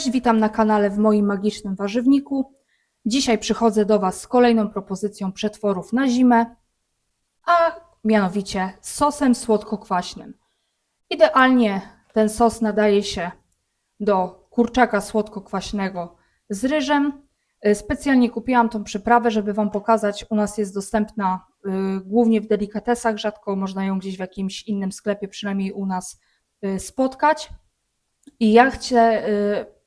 Cześć, witam na kanale w moim magicznym warzywniku. Dzisiaj przychodzę do Was z kolejną propozycją przetworów na zimę, a mianowicie sosem słodko-kwaśnym. Idealnie ten sos nadaje się do kurczaka słodko-kwaśnego z ryżem. Y, Specjalnie kupiłam tą przyprawę, żeby Wam pokazać. U nas jest dostępna y, głównie w delikatesach, rzadko można ją gdzieś w jakimś innym sklepie, przynajmniej u nas, y, spotkać. I ja chcę, y,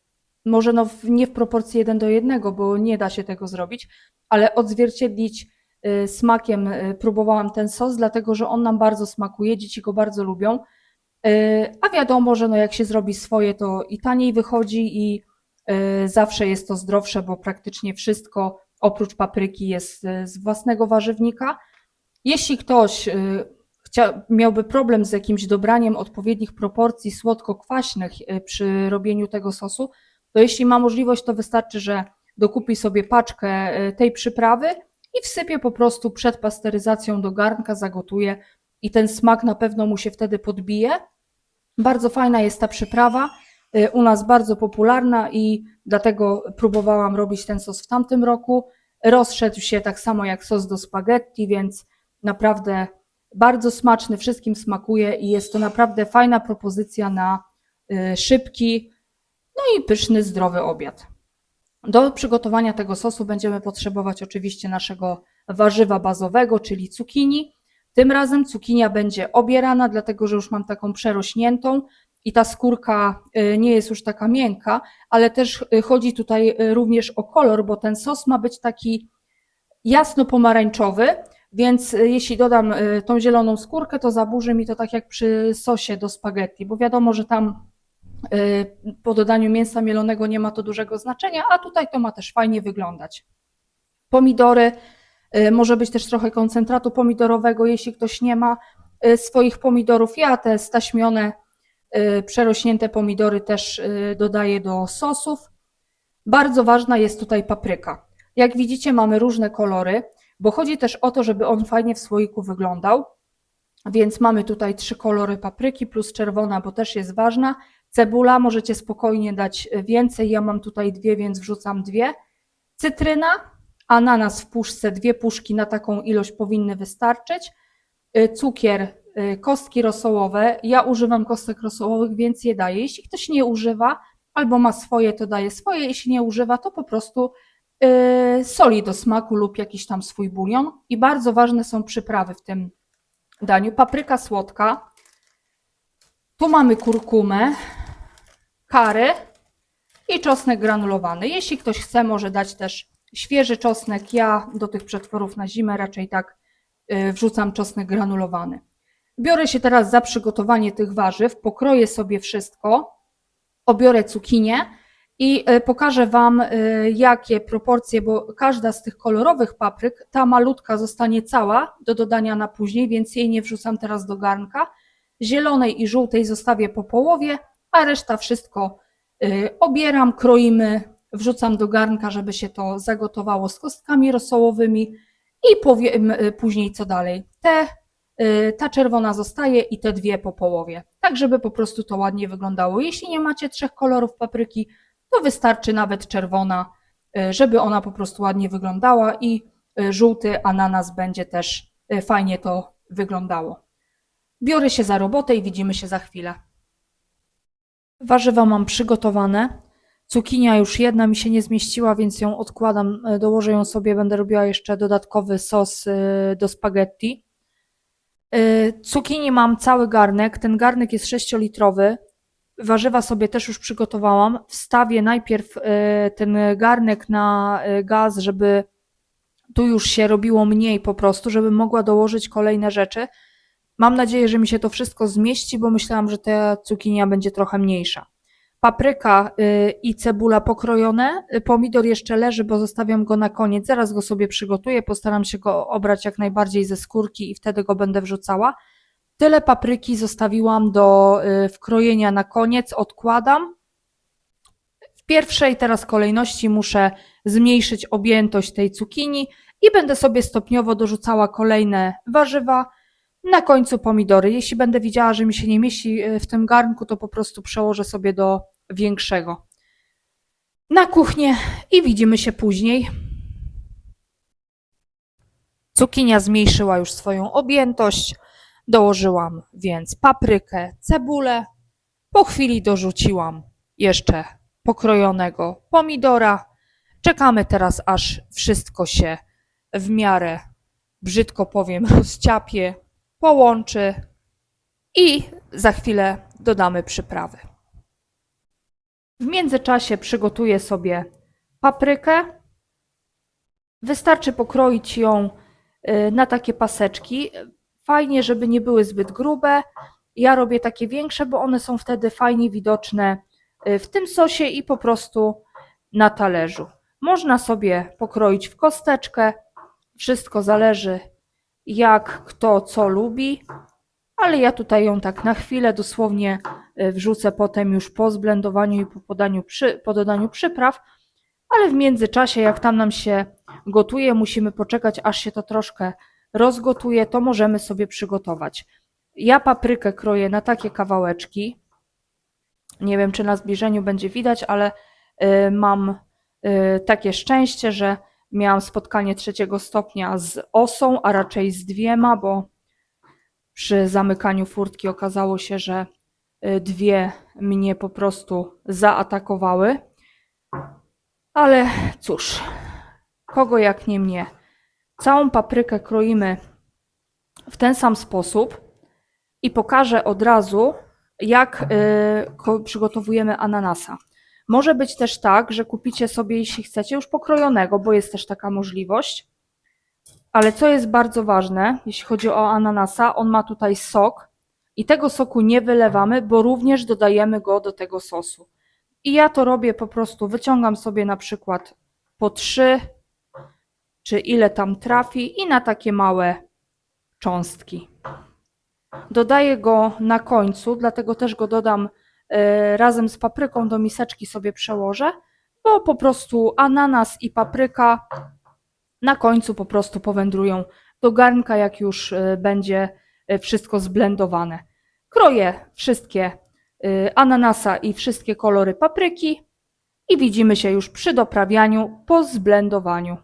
może no nie w proporcji 1 do 1, bo nie da się tego zrobić, ale odzwierciedlić y, smakiem y, próbowałam ten sos, dlatego że on nam bardzo smakuje, dzieci go bardzo lubią. Y, A wiadomo, że no jak się zrobi swoje, to i taniej wychodzi i zawsze jest to zdrowsze, bo praktycznie wszystko oprócz papryki jest z własnego warzywnika. Jeśli ktoś miałby problem z jakimś dobraniem odpowiednich proporcji słodko-kwaśnych przy robieniu tego sosu, to jeśli ma możliwość, to wystarczy, że dokupi sobie paczkę y, tej przyprawy i wsypie po prostu przed pasteryzacją do garnka, zagotuje i ten smak na pewno mu się wtedy podbije. Bardzo fajna jest ta przyprawa, y, u nas bardzo popularna i dlatego próbowałam robić ten sos w tamtym roku. Rozszedł się tak samo jak sos do spaghetti, więc naprawdę bardzo smaczny, wszystkim smakuje i jest to naprawdę fajna propozycja na y, szybki, no i pyszny, zdrowy obiad. Do przygotowania tego sosu będziemy potrzebować oczywiście naszego warzywa bazowego, czyli cukinii. Tym razem cukinia będzie obierana, dlatego że już mam taką przerośniętą i ta skórka y, nie jest już taka miękka, ale też y, chodzi tutaj y, również o kolor, bo ten sos ma być taki jasno-pomarańczowy, więc y, jeśli dodam tą zieloną skórkę, to zaburzy mi to tak jak przy sosie do spaghetti, bo wiadomo, że tam po dodaniu mięsa mielonego nie ma to dużego znaczenia, a tutaj to ma też fajnie wyglądać. Pomidory, y, może być też trochę koncentratu pomidorowego, jeśli ktoś nie ma y, swoich pomidorów. Ja te staśmione, y, przerośnięte pomidory też y, dodaję do sosów. Bardzo ważna jest tutaj papryka. Jak widzicie, mamy różne kolory, bo chodzi też o to, żeby on fajnie w słoiku wyglądał. Więc mamy tutaj trzy kolory papryki plus czerwona, bo też jest ważna. Cebula możecie spokojnie dać więcej. Ja mam tutaj dwie, więc wrzucam dwie. Cytryna, ananas w puszce, dwie puszki na taką ilość powinny wystarczyć. Y, Cukier, y, kostki rosołowe. Ja używam kostek rosołowych, więc je daję. Jeśli ktoś nie używa albo ma swoje, to daje swoje. Jeśli nie używa, to po prostu y, soli do smaku lub jakiś tam swój bulion. I bardzo ważne są przyprawy w tym daniu. Papryka słodka. Tu mamy kurkumę, kary i czosnek granulowany. Jeśli ktoś chce, może dać też świeży czosnek. Ja do tych przetworów na zimę raczej tak y, wrzucam czosnek granulowany. Biorę się teraz za przygotowanie tych warzyw, pokroję sobie wszystko, obiorę cukinię i y, pokażę Wam, y, jakie proporcje, bo każda z tych kolorowych papryk, ta malutka zostanie cała do dodania na później, więc jej nie wrzucam teraz do garnka. Zielonej i żółtej zostawię po połowie, a reszta wszystko y, obieram, kroimy, wrzucam do garnka, żeby się to zagotowało z kostkami rosołowymi i powiem y, później co dalej. Te, y, ta czerwona zostaje i te dwie po połowie, tak żeby po prostu to ładnie wyglądało. Jeśli nie macie trzech kolorów papryki, to wystarczy nawet czerwona, żeby ona po prostu ładnie wyglądała i żółty ananas będzie też fajnie to wyglądało. Biorę się za robotę i widzimy się za chwilę. Warzywa mam przygotowane. Cukinia już jedna mi się nie zmieściła, więc ją odkładam, e, dołożę ją sobie, będę robiła jeszcze dodatkowy sos e, do spaghetti. E, Cukinii mam cały garnek, ten garnek jest 6-litrowy. Warzywa sobie też już przygotowałam. Wstawię najpierw ten garnek na gaz, żeby tu już się robiło mniej po prostu, żebym mogła dołożyć kolejne rzeczy. Mam nadzieję, że mi się to wszystko zmieści, bo myślałam, że ta cukinia będzie trochę mniejsza. Papryka y, i cebula pokrojone. Y, Pomidor jeszcze leży, bo zostawiam go na koniec. Zaraz go sobie przygotuję. Postaram się go obrać jak najbardziej ze skórki i wtedy go będę wrzucała. Tyle papryki zostawiłam do y, wkrojenia na koniec. Odkładam. W pierwszej teraz kolejności muszę zmniejszyć objętość tej cukinii i będę sobie stopniowo dorzucała kolejne warzywa. Na końcu pomidory. Jeśli będę widziała, że mi się nie mieści y, w tym garnku, to po prostu przełożę sobie do większego. na kuchnię i widzimy się później. Cukinia zmniejszyła już swoją objętość. Dołożyłam więc paprykę, cebulę. Po chwili dorzuciłam jeszcze pokrojonego pomidora. Czekamy teraz, aż wszystko się w miarę, brzydko powiem, rozciapie, połączy i za chwilę dodamy przyprawy. W międzyczasie przygotuję sobie paprykę. Wystarczy pokroić ją y, na takie paseczki. Fajnie, żeby nie były zbyt grube. Ja robię takie większe, bo one są wtedy fajnie widoczne y, w tym sosie i po prostu na talerzu. Można sobie pokroić w kosteczkę. Wszystko zależy, jak kto co lubi. Ale ja tutaj ją tak na chwilę dosłownie y, wrzucę potem już po zblendowaniu i po, podaniu przy, po dodaniu przypraw. Ale w międzyczasie, jak tam nam się gotuje, musimy poczekać, aż się to troszkę rozgotuje, to możemy sobie przygotować. Ja paprykę kroję na takie kawałeczki. Nie wiem, czy na zbliżeniu będzie widać, ale y, mam y, takie szczęście, że miałam spotkanie trzeciego stopnia z osą, a raczej z dwiema, bo przy zamykaniu furtki okazało się, że y, dwie mnie po prostu zaatakowały. Ale cóż, kogo jak nie mnie. Całą paprykę kroimy w ten sam sposób i pokażę od razu, jak y, przygotowujemy ananasa. Może być też tak, że kupicie sobie, jeśli chcecie, już pokrojonego, bo jest też taka możliwość. Ale co jest bardzo ważne, jeśli chodzi o ananasa, on ma tutaj sok i tego soku nie wylewamy, bo również dodajemy go do tego sosu. I ja to robię po prostu, wyciągam sobie na przykład po trzy, czy ile tam trafi, i na takie małe cząstki. Dodaję go na końcu, dlatego też go dodam razem z papryką do miseczki sobie przełożę, bo po prostu ananas i papryka na końcu po prostu powędrują do garnka, jak już e, będzie e, wszystko zblendowane. Kroję wszystkie ananasa i wszystkie kolory papryki i widzimy się już przy doprawianiu po zblendowaniu.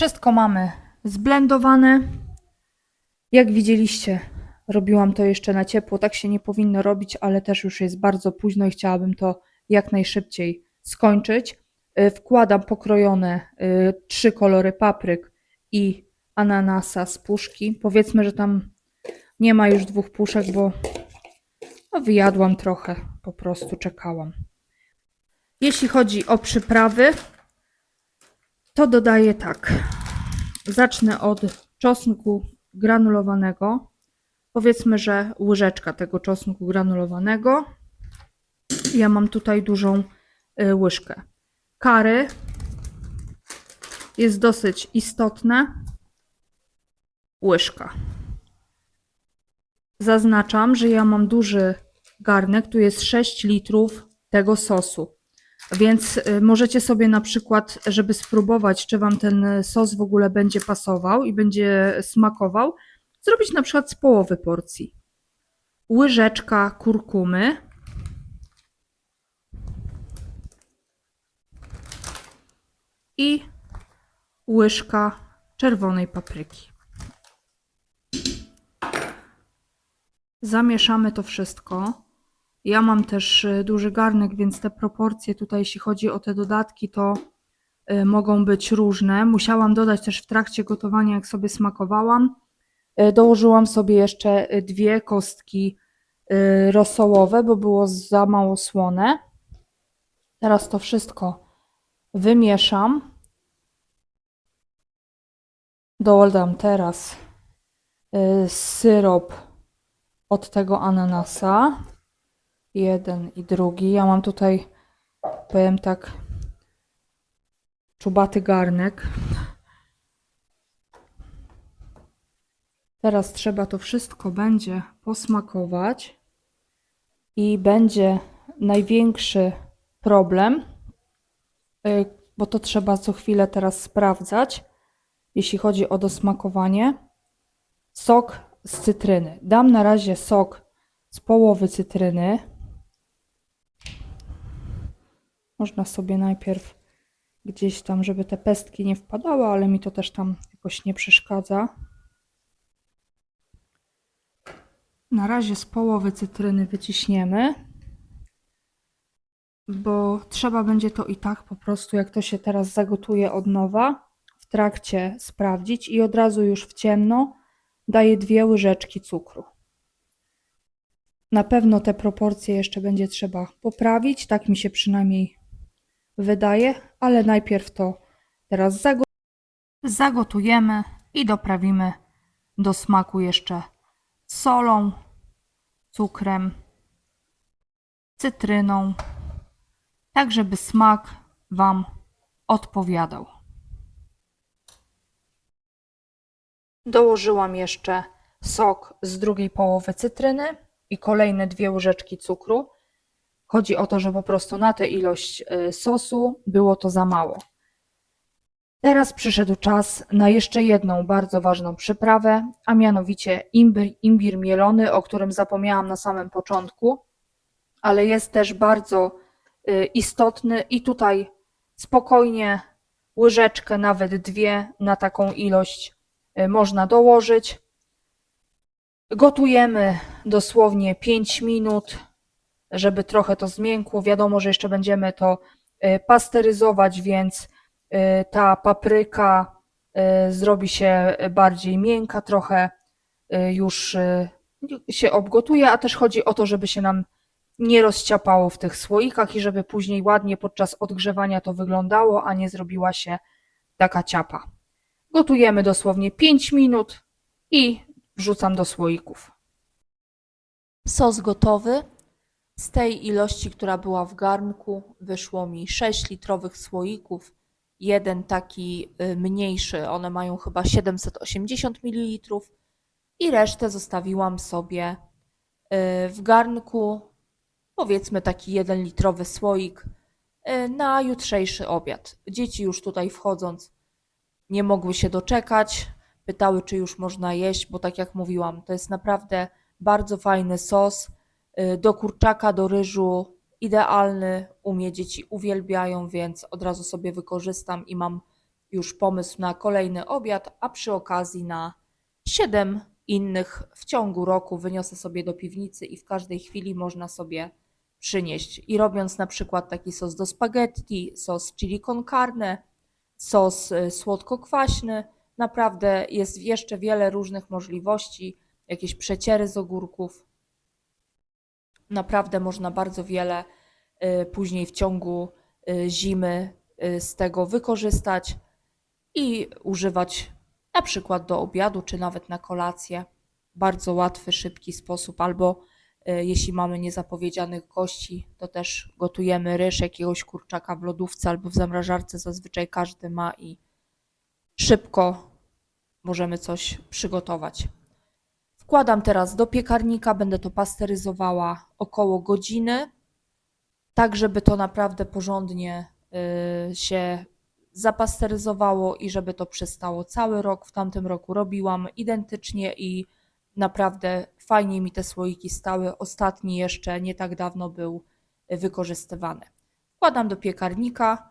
Wszystko mamy zblendowane. Jak widzieliście, robiłam to jeszcze na ciepło. Tak się nie powinno robić, ale też już jest bardzo późno i chciałabym to jak najszybciej skończyć. Y, Wkładam pokrojone y, trzy kolory papryk i ananasa z puszki. Powiedzmy, że tam nie ma już dwóch puszek, bo no, wyjadłam trochę, po prostu czekałam. Jeśli chodzi o przyprawy, to dodaję tak. Zacznę od czosnku granulowanego. Powiedzmy, że łyżeczka tego czosnku granulowanego. Ja mam tutaj dużą y, łyżkę. Kary jest dosyć istotne. Łyżka. Zaznaczam, że ja mam duży garnek, tu jest 6 litrów tego sosu. Więc y, możecie sobie na przykład, żeby spróbować, czy Wam ten sos w ogóle będzie pasował i będzie smakował, zrobić na przykład z połowy porcji. Łyżeczka kurkumy. I łyżka czerwonej papryki. Zamieszamy to wszystko. Ja mam też y, duży garnek, więc te proporcje tutaj, jeśli chodzi o te dodatki, to y, mogą być różne. Musiałam dodać też w trakcie gotowania, jak sobie smakowałam. Y, Dołożyłam sobie jeszcze dwie kostki rosołowe, bo było za mało słone. Teraz to wszystko wymieszam. Dodam teraz syrop od tego ananasa. Jeden i drugi. Ja mam tutaj, powiem tak, czubaty garnek. Teraz trzeba to wszystko będzie posmakować i będzie największy problem, y, bo to trzeba co chwilę teraz sprawdzać, jeśli chodzi o dosmakowanie. Sok z cytryny. Dam na razie sok z połowy cytryny. Można sobie najpierw gdzieś tam, żeby te pestki nie wpadały, ale mi to też tam jakoś nie przeszkadza. Na razie z połowy cytryny wyciśniemy, bo trzeba będzie to i tak po prostu, jak to się teraz zagotuje od nowa, w trakcie sprawdzić i od razu już w ciemno daję dwie łyżeczki cukru. Na pewno te proporcje jeszcze będzie trzeba poprawić, tak mi się przynajmniej wydaje, ale najpierw to teraz zago- zagotujemy i doprawimy do smaku jeszcze solą, cukrem, cytryną, tak żeby smak Wam odpowiadał. Dołożyłam jeszcze sok z drugiej połowy cytryny i kolejne dwie łyżeczki cukru. Chodzi o to, że po prostu na tę ilość y, sosu było to za mało. Teraz przyszedł czas na jeszcze jedną bardzo ważną przyprawę, a mianowicie imbir, imbir mielony, o którym zapomniałam na samym początku, ale jest też bardzo y, istotny i tutaj spokojnie łyżeczkę, nawet dwie na taką ilość y, można dołożyć. Gotujemy dosłownie 5 minut, żeby trochę to zmiękło. Wiadomo, że jeszcze będziemy to y, pasteryzować, więc y, ta papryka y, zrobi się bardziej miękka, trochę już się obgotuje, a też chodzi o to, żeby się nam nie rozciapało w tych słoikach i żeby później ładnie podczas odgrzewania to wyglądało, a nie zrobiła się taka ciapa. Gotujemy dosłownie 5 minut i wrzucam do słoików. Sos gotowy. Z tej ilości, która była w garnku, wyszło mi 6 litrowych słoików. Jeden taki y, mniejszy, one mają chyba 780 ml i resztę zostawiłam sobie y, w garnku, powiedzmy taki 1 litrowy słoik y, na jutrzejszy obiad. Dzieci już tutaj wchodząc nie mogły się doczekać, pytały, czy już można jeść, bo tak jak mówiłam, to jest naprawdę bardzo fajny sos. Y, Do kurczaka, do ryżu idealny. U mnie dzieci uwielbiają, więc od razu sobie wykorzystam i mam już pomysł na kolejny obiad, a przy okazji na 7 innych w ciągu roku wyniosę sobie do piwnicy i w każdej chwili można sobie przynieść. I robiąc na przykład taki sos do spaghetti, sos chili con carne, sos y, słodko-kwaśny. Naprawdę jest jeszcze wiele różnych możliwości, jakieś przeciery z ogórków. Naprawdę można bardzo wiele y, później w ciągu y, zimy y, z tego wykorzystać i używać na przykład do obiadu czy nawet na kolację. Bardzo łatwy, szybki sposób, albo jeśli mamy niezapowiedzianych gości, to też gotujemy ryż, jakiegoś kurczaka w lodówce albo w zamrażarce, zazwyczaj każdy ma i szybko możemy coś przygotować. Wkładam teraz do piekarnika, będę to pasteryzowała około godziny, tak żeby to naprawdę porządnie y, się zapasteryzowało i żeby to przystało cały rok. W tamtym roku robiłam identycznie i naprawdę fajnie mi te słoiki stały. Ostatni jeszcze nie tak dawno był wykorzystywany. Wkładam do piekarnika.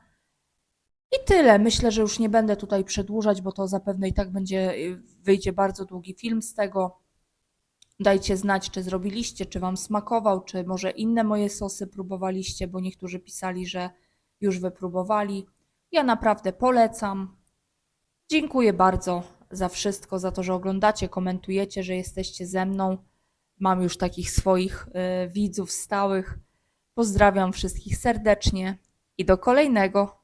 I tyle. Myślę, że już nie będę tutaj przedłużać, bo to zapewne i tak będzie, y, wyjdzie bardzo długi film z tego. Dajcie znać, czy zrobiliście, czy Wam smakował, czy może inne moje sosy próbowaliście, bo niektórzy pisali, że już wypróbowali. Ja naprawdę polecam. Dziękuję bardzo za wszystko, za to, że oglądacie, komentujecie, że jesteście ze mną. Mam już takich swoich y, widzów stałych. Pozdrawiam wszystkich serdecznie i do kolejnego.